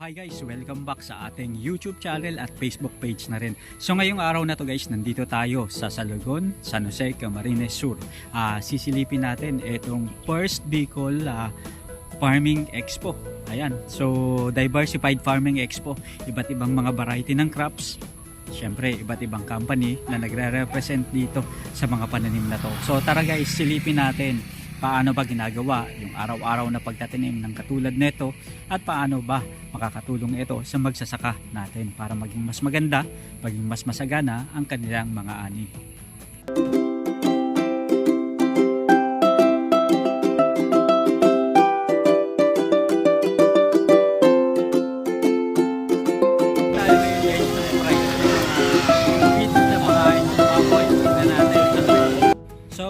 Hi guys, welcome back sa ating YouTube channel at Facebook page na rin. So ngayong araw na to guys, nandito tayo sa Salugon, San Jose, Camarines Sur. Ah, sisilipin natin itong First Bicol ah, Farming Expo. Ayan, so Diversified Farming Expo. Iba't ibang mga variety ng crops. Siyempre, iba't ibang company na nagre-represent dito sa mga pananim na to. So tara guys, silipin natin paano ba ginagawa yung araw-araw na pagtatanim ng katulad nito at paano ba makakatulong ito sa magsasaka natin para maging mas maganda, maging mas masagana ang kanilang mga ani.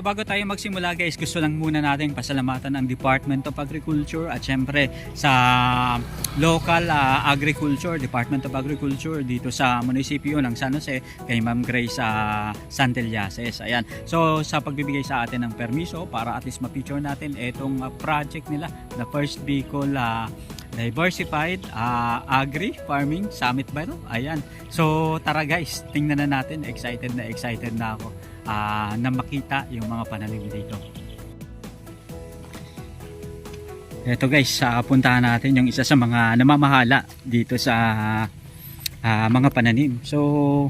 Bago tayo magsimula guys, gusto lang muna natin pasalamatan ang Department of Agriculture at syempre sa local ah, agriculture, Department of Agriculture dito sa munisipyo ng San Jose kay Ma'am Grace uh, Santellases. Ayan. So sa pagbibigay sa atin ng permiso para at least ma-feature natin itong ah, project nila, the first Bicol ah, Diversified ah, Agri Farming Summit ba? Ayan. So tara guys, tingnan na natin. Excited na excited na ako ah, na makita yung mga pananim dito. Ito guys, sa puntahan natin yung isa sa mga namamahala dito sa ah, mga pananim. So,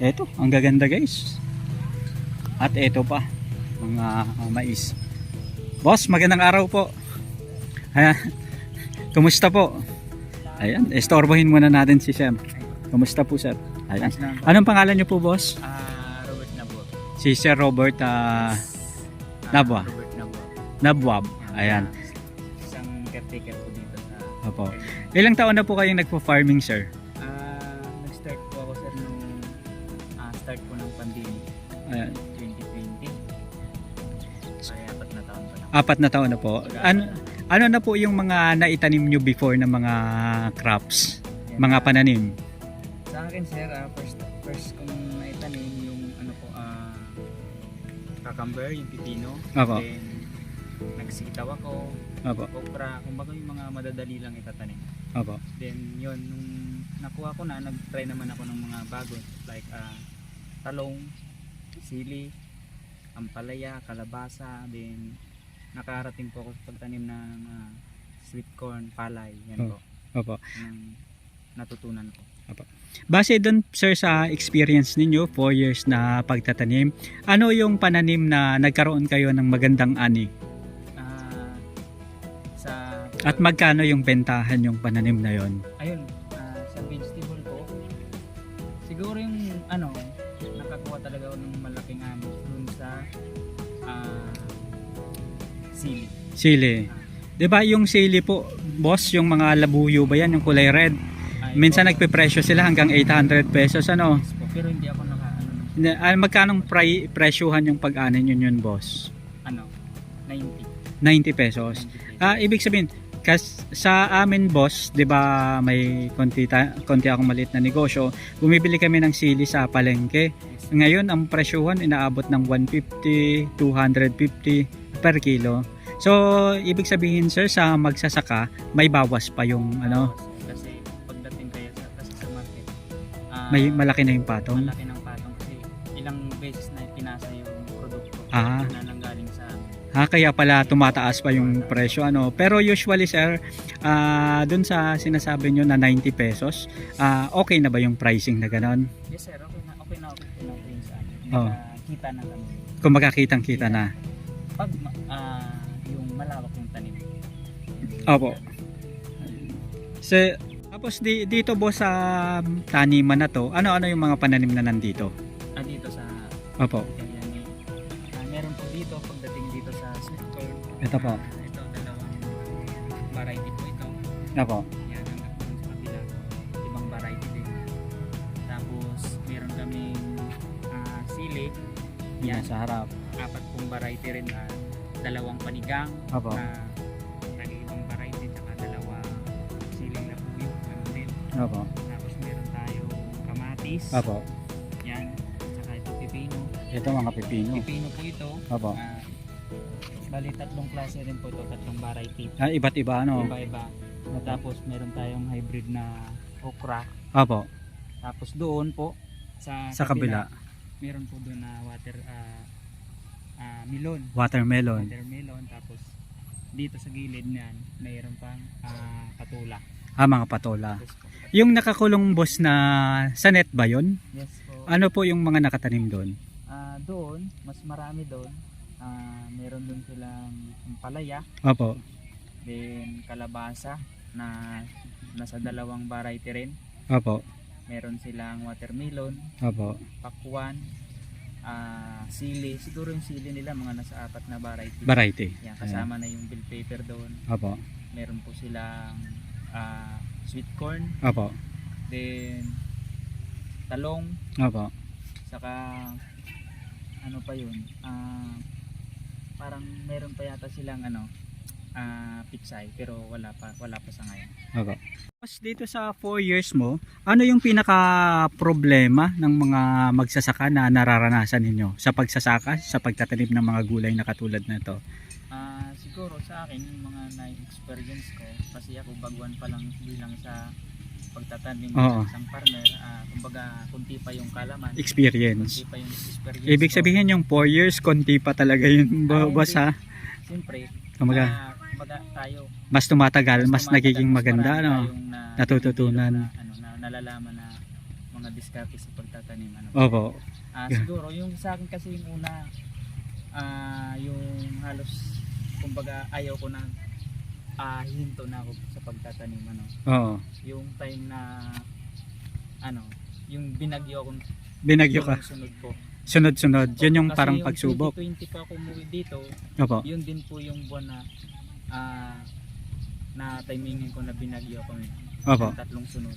eto, ang gaganda guys. At eto pa, mga ah, mais. Boss, magandang araw po. Ayan. Kumusta po? Ayan, estorbohin muna natin si Sam. Kumusta po, sir? Ayan. Anong pangalan niyo po, boss? Nabo. Si Sir Robert Ah, Nabwa. Robert Nabo. Nabwab. Ayan. Isang caretaker po dito sa... Opo. Ilang taon na po kayong nagpo-farming, sir? Ah, nag-start po ako sir nung ah, start po ng pandemic Ayan. 2020. Kaya apat na taon pa lang. Apat na taon na po. Ano, ano na po yung mga naitanim nyo before na mga crops? Yan. Mga pananim? Sa akin sir, ah, first cucumber, yung pipino. Opo. Then, nagsitaw ako, Opo. okra, kumbaga yung mga madadali lang itatanim. Opo. Then yun, nung nakuha ko na, nag-try naman ako ng mga bago like ah, talong, sili, ampalaya, kalabasa, then nakarating po ako sa pagtanim ng ah, sweet corn, palay, yan Oh. po, Opo. ng natutunan ko. Base doon, sir, sa experience ninyo, 4 years na pagtatanim, ano yung pananim na nagkaroon kayo ng magandang ani? Ah, sa At magkano yung bentahan yung pananim na yon? ayun, ah, sa vegetable ko, siguro yung ano, nakakuha talaga ako ng malaking ano dun sa ah, sili. Sili. 'Di ba yung sili po, boss, yung mga labuyo ba yan, yung kulay red? Minsan nagpe-presyo sila hanggang 800 pesos ano. Yes po, pero hindi ako naka ano, Na- ah, magkanong pri- presyuhan yung pag-anin yun yun, boss? ano 90. 90 pesos. 90 pesos. Ah, ibig sabihin, kas sa amin boss, 'di ba, may konti ta- konti akong maliit na negosyo. Bumibili kami ng sili sa palengke. Ngayon, ang presyuhan inaabot ng 150, 250 per kilo. So, ibig sabihin sir, sa magsasaka, may bawas pa yung ano, may malaki na yung patong. malaki ng patong kasi ilang beses na pinasa yung produkto Ah. na nanggaling sa amin. Ha, kaya pala tumataas pa yung presyo ano. Pero usually sir, ah dun sa sinasabi nyo na 90 pesos, ah okay na ba yung pricing na ganon? Yes sir, okay na okay na okay na okay sa amin. Oo. Nakakita na kami. Kung makakitang kita na. Pag ah, yung malawak yung tanim. Opo. So, tapos di, dito boss sa taniman na to, ano-ano yung mga pananim na nandito? Ah, dito sa Opo. kanya ni ah, meron po dito pagdating dito sa sweet corn. Ito po. ah, ito dalawang variety po ito. Opo. Yan ang nakuha sa kabila. Ibang variety din. Tapos meron kaming ah, sili. Yan sa harap. Apat pong variety rin na dalawang panigang Opo. na Opo. Tapos meron tayo kamatis. Opo. Yan. Tsaka ito pipino. Ito mga pipino. Pipino po ito. Opo. Ah, bali tatlong klase rin po ito. Tatlong variety. Ah, iba't iba ano. Iba-iba. Tapos meron tayong hybrid na okra. Opo, Tapos doon po sa, sa kabila, meron po doon na water ah ah, melon. watermelon. Watermelon. Tapos dito sa gilid niyan, mayroon pang ah, patula. Ah, mga patola. Yes po. Yung nakakulong boss na sa net ba yun? Yes po. Ano po yung mga nakatanim doon? Ah, doon, mas marami doon. Ah, meron doon silang palaya, Opo, then kalabasa na nasa dalawang variety rin. opo, Meron silang watermelon, opo. pakwan, ah, sili. Siguro yung sili nila mga nasa apat na variety. Variety. Yan, kasama na yung bell pepper doon. Opo, Meron po silang ah, sweet corn, opo, then talong, opo. saka ano pa yun? Ah, parang meron pa yata silang ano, ah, pitsay pero wala pa wala pa sa ngayon. Opo. Tapos dito sa 4 years mo, ano yung pinaka problema ng mga magsasaka na nararanasan ninyo sa pagsasaka, sa pagtatanim ng mga gulay na katulad na to? Ah, siguro sa akin yung mga na-experience ko kasi ako baguhan pa lang bilang sa pagtatanim ng isang farmer, ah, kumbaga kunti pa yung kalaman, Experience. kunti pa yung experience. Ibig ko. sabihin yung 4 years, konti pa talaga yun, bo- Ay, boss hindi. ha? Siyempre, Kumbaga, ah, kumbaga tayo, mas tumatagal, mas tumatagal, nagiging mas maganda, no? na, Natututunan. Na, ano, na, nalalaman na mga diskarte sa pagtatanim. Ano. Opo, Ah, Yeah. siguro yung sa akin kasi yung una ah yung halos kumbaga ayaw ko na ah hinto na ako sa pagtatanim ano. oo. Yung time na ano, yung binagyo ako Binagyo ka. yung sunod ko. Sunod-sunod, yun yung Kasi parang pagsubok. 2020 pa ako umuwi dito, Opo, yun din po yung buwan na ah na timingin ko na binagyo ako eh. opo, Yung tatlong sunod.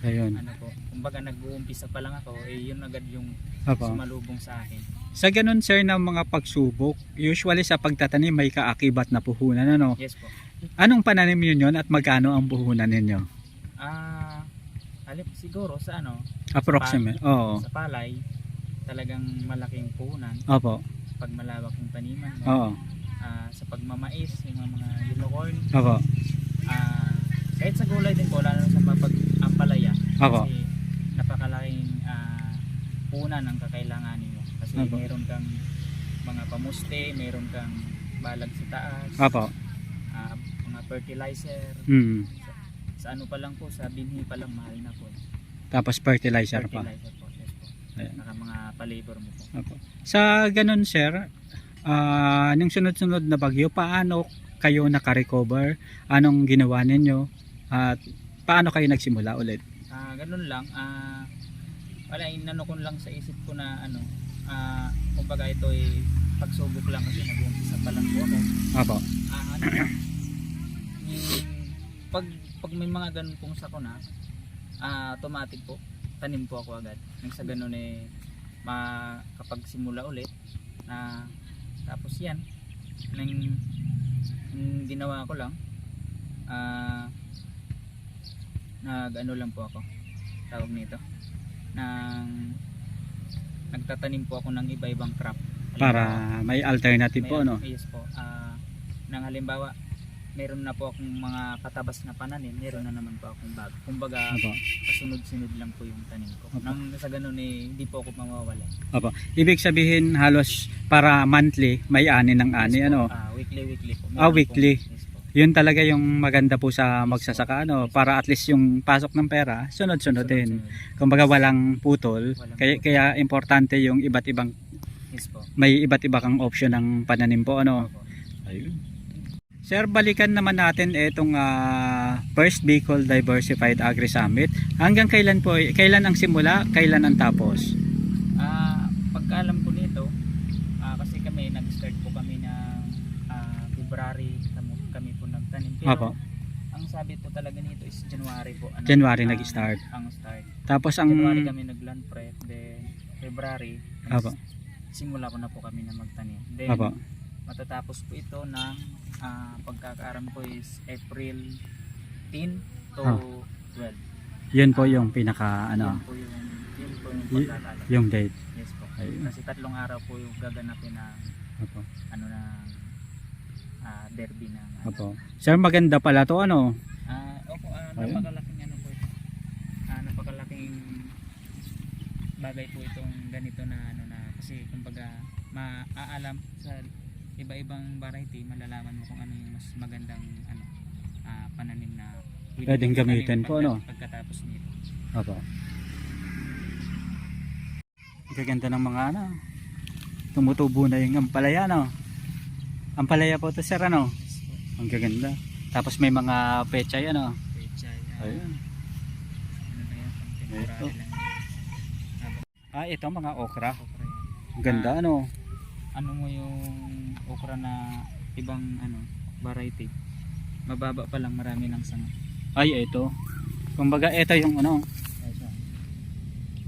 ayun. Ano po, kumbaga nag-uumpisa pa lang ako, eh yun agad yung Opo. sumalubong sa akin. Sa ganun sir ng mga pagsubok, usually sa pagtatanim may kaakibat na puhunan ano. Yes po. Anong pananim yun yun at magkano ang puhunan ninyo? Ah, alip siguro sa ano, Approximate. Oo. sa palay, talagang malaking puhunan Opo. pag malawak yung taniman mo. Oo. Ah, sa pagmamais, yung mga, yellow corn, Opo. ah, kahit sa gulay din po, lalo sa mapag ampalaya, Opo. kasi napakalaking ah, puhunan ang kakailanganin Kasi Opo. meron kang mga pamuste, meron kang balag sa taas, Opo. ah, mga fertilizer, Mm. sa ano pa lang po, sa binhi pa lang mahal na po. Tapos fertilizer pa. Fertilizer po, yes po. Ayan. Naka mga palabor mo po. Opo. Sa ganun sir, ah nung sunod-sunod na bagyo, paano kayo naka-recover? Anong ginawa ninyo? At paano kayo nagsimula ulit? Ah, ganun lang. Ah, wala inano ko lang sa isip ko na ano, ah, kumbaga ito ay pagsubok lang kasi nag-uumpisa pa lang po ako. Opo. Ah, ano lang, pag pag may mga ganun pong sakuna, ah, automatic po tanim po ako agad. Nang sa ganun eh makapagsimula ulit na tapos yan nang ang ginawa ko lang ah nag ano lang po ako tawag nito nang nagtatanim po ako ng iba-ibang crop Para may alternative po, no? Yes po. Ah, nang halimbawa, meron na po akong mga katabas na pananim, meron na naman po akong bago. Kumbaga, Opo. kasunod-sunod lang po yung tanim ko. Opo. Nang sa ganun eh, hindi po ako mawawala. Ibig sabihin halos para monthly may ani ng ani Yes po. ano. Ah, weekly, weekly po. Ah, Meron weekly. pong- yes po. Yun talaga yung maganda po sa magsasaka ano para at least yung pasok ng pera sunod-sunod din. Kumbaga walang putol. Kaya kaya importante yung iba't ibang may iba't iba kang option ng pananim po ano. Ayun. Sir, balikan naman natin itong ah, First Bicol Diversified Agri Summit. Hanggang kailan po? Kailan ang simula? Kailan ang tapos? Ah, pagkaalam ko nito, ah, kasi kami nag-start po kami ng ah, February kami, kami po Opo. ang sabi po talaga nito is January po. Ano, January ah, nag-start. Ang start. Tapos ang January kami nag-land prep, then February, Opo. simula ko na po kami na magtanim. Then, Opo. matatapos po ito ng ah, pagkakaaram ko is April 10 to Ah. 12. Yun po yung pinaka ano, Yun po yung, yun po yung yung date. Yes po. Ayun. Kasi tatlong araw po yung gaganapin ng Opo. ano ng ah, derby ng ano. Opo. Sir, maganda pala to ano. Ah, Ayun. napakalaking ano po ito. Ah, napakalaking bagay po itong ganito na ano na kasi kumbaga maaalam sa iba-ibang variety malalaman mo kung ano yung mas magandang ano ah, pananim na pwede Pwedeng gamitin po, pagka- no? Pagkatapos nito. Opo. Gaganda ng mga ano. Tumutubo na yung ampalaya no. Ampalaya po to sir ano. Ang gaganda. Tapos may mga pechay ano. Pechay. ah, Ayun. Ano na yan? Ito. Ah, Ah, ito mga okra. okra yan. Ang ganda ano. ano mo yung okra na ibang ano variety mababa pa lang marami ng sanga Ay, ito. Kumbaga ito yung ano.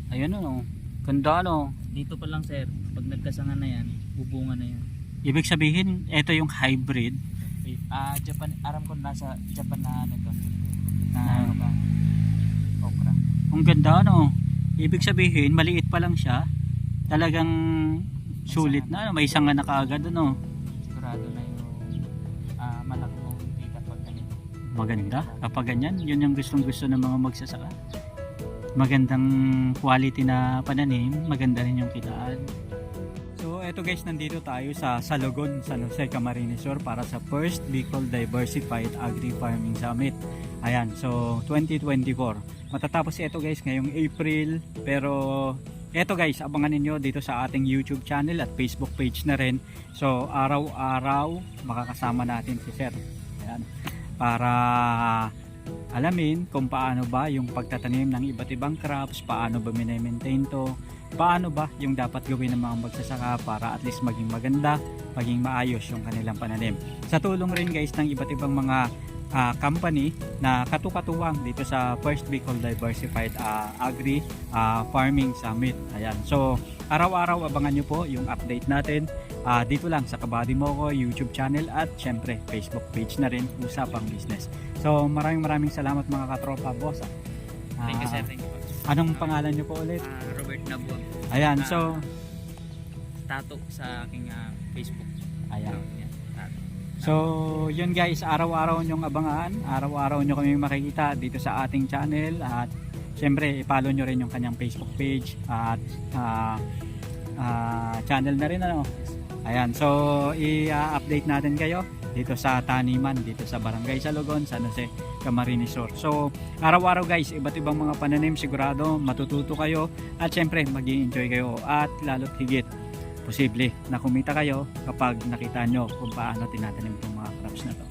Ayun ano. Ganda ano. dito pa lang sir pag nagkasanga na yan bubunga na yan Ibig sabihin, ito yung hybrid. ah Japan aram ko nasa Japan na ano to na Ah. ano ba okra Ang ganda ano. Ibig sabihin, maliit pa lang siya. Talagang sulit na. ano, May sanga na kaagad ano. sigurado na yung ah malaki mong kita pag ganito maganda kapag ganyan yun yung gustong gusto ng mga magsasaka magandang quality na pananim maganda rin yung kitaan eto guys nandito tayo sa Salogon San Jose Camarines Sur para sa first Bicol Diversified Agri Farming Summit. Ayan so 2024 matatapos ito guys ngayong April pero eto guys abangan ninyo dito sa ating YouTube channel at Facebook page na rin. So araw-araw makakasama natin si Sir. Ayan para alamin kung paano ba yung pagtatanim ng iba't ibang crops, paano ba minemaintain to, paano ba yung dapat gawin ng mga magsasaka para at least maging maganda, maging maayos yung kanilang pananim. Sa tulong rin guys ng iba't ibang mga ah, company na katukatuwang dito sa First Bicol Diversified ah, Agri ah, Farming Summit. Ayan. So, araw-araw abangan nyo po yung update natin Ah, dito lang sa Kabady Moko YouTube channel at syempre Facebook page na rin Usapang Business. So maraming maraming salamat mga katropa boss. Ah, thank you sir thank you anong pangalan nyo po ulit? Ah, Robert Nabuang Ayan, Ah, so tato sa aking ah, Facebook ayan. yan, tato. So, yun guys, araw-araw nyong abangan, araw-araw nyo kami makikita dito sa ating channel at syempre, i-follow nyo rin yung kanyang Facebook page at ah, ah, channel na rin ano. Ayan, so i-update natin kayo dito sa Taniman, dito sa Barangay Salogon, San Jose, Camarines Sur. So, araw-araw guys, iba't ibang mga pananim sigurado matututo kayo at syempre mag enjoy kayo at lalo't higit posible na kumita kayo kapag nakita nyo kung paano tinatanim itong mga crops na to.